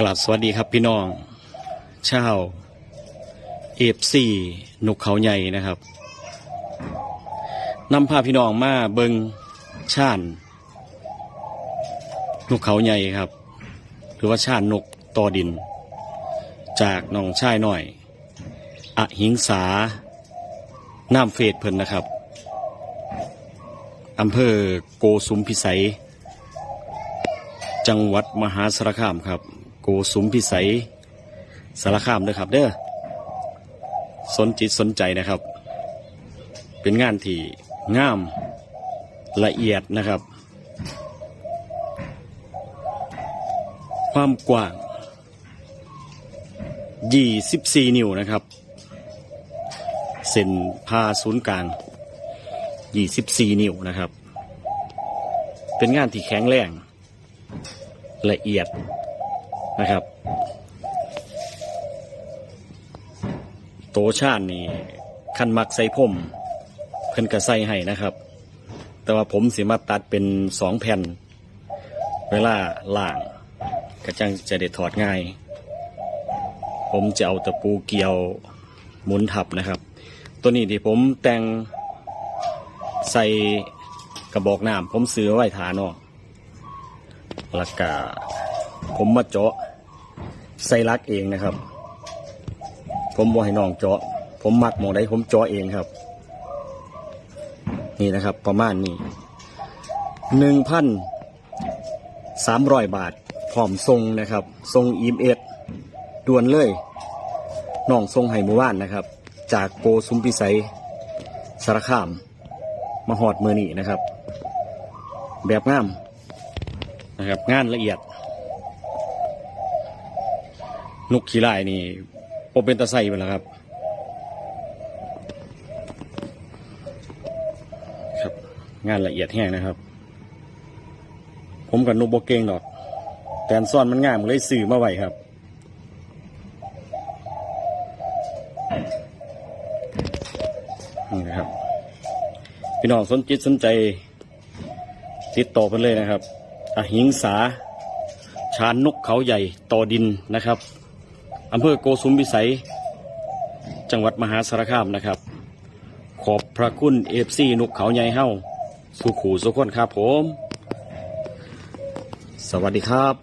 กลับสวัสดีครับพี่น้องชาวเอฟซีนกเขาใหญ่นะครับนำพาพี่น้องมาเบิงชาญนกเขาใหญ่ครับ หรือว่าชาญนกตอดิน จากน้องชายหน่อยอหิงสาน้ำเฟดเพิ่นนะครับอำเภอโกสุมพิสัย จังหวัดมหาสารคามครับ โกสุมพิสัยสารคามเด้อครับ เด้อสนจิตสนใจนะครับ เป็นงานที่งามละเอียดนะครับ ความกว้าง 24 นิ้วนะครับ เส้นผ่าศูนย์กลาง 24 นิ้วนะครับ เป็นงานที่แข็งแรงละเอียด นะครับ โตชาตินี่คันมักใส่ผมเพิ่นก็ใส่ให้นะครับ แต่ว่าผมสิมาตัดเป็นสองแผ่น เวลาล่างก็จังจะได้ถอดง่าย ผมจะเอาตะปูเกี่ยวหมุนทับนะครับ ตัวนี้ที่ผมแต่งใส่กระบอกน้ำผมซื้อไว้ฐานนอกแล้วก็ ผมมาเจาะใส่ลักเองนะครับ ผมบ่ให้น้องเจาะ ผมมักหมองใดผมเจาะเองครับ นี่นะครับ ประมาณนี้หนึ่งพันสามร้อยบาทพร้อมทรงนะครับ ทรงอีมเอ็ดด่วนเลยน้องทรงไห้หมู่บ้านนะครับ จากโกสุมพิสัยสารคาม มาหอดมือนี่นะครับ แบบงามนะครับ งานละเอียด นกขี้ลายนี่โอเป็นตะไซไปแล้วครับ ครับ งานละเอียดแห้งนะครับ ผมกับนุกโบเกงดอก แต่อันซ่อนมันงามเลยสื่อมาไว้ครับนี่นะครับ พี่น้องสนจิตสนใจ ติดต่อกันเลยนะครับอหิงสาชานนกเขาใหญ่ต่อดินนะครับ อำเภอโกสุมพิสัย จังหวัดมหาสารคามนะครับ ขอบพระคุณเอฟซีนกเขาใหญ่เฮ้าสุขูสุขคนครับผม สวัสดีครับ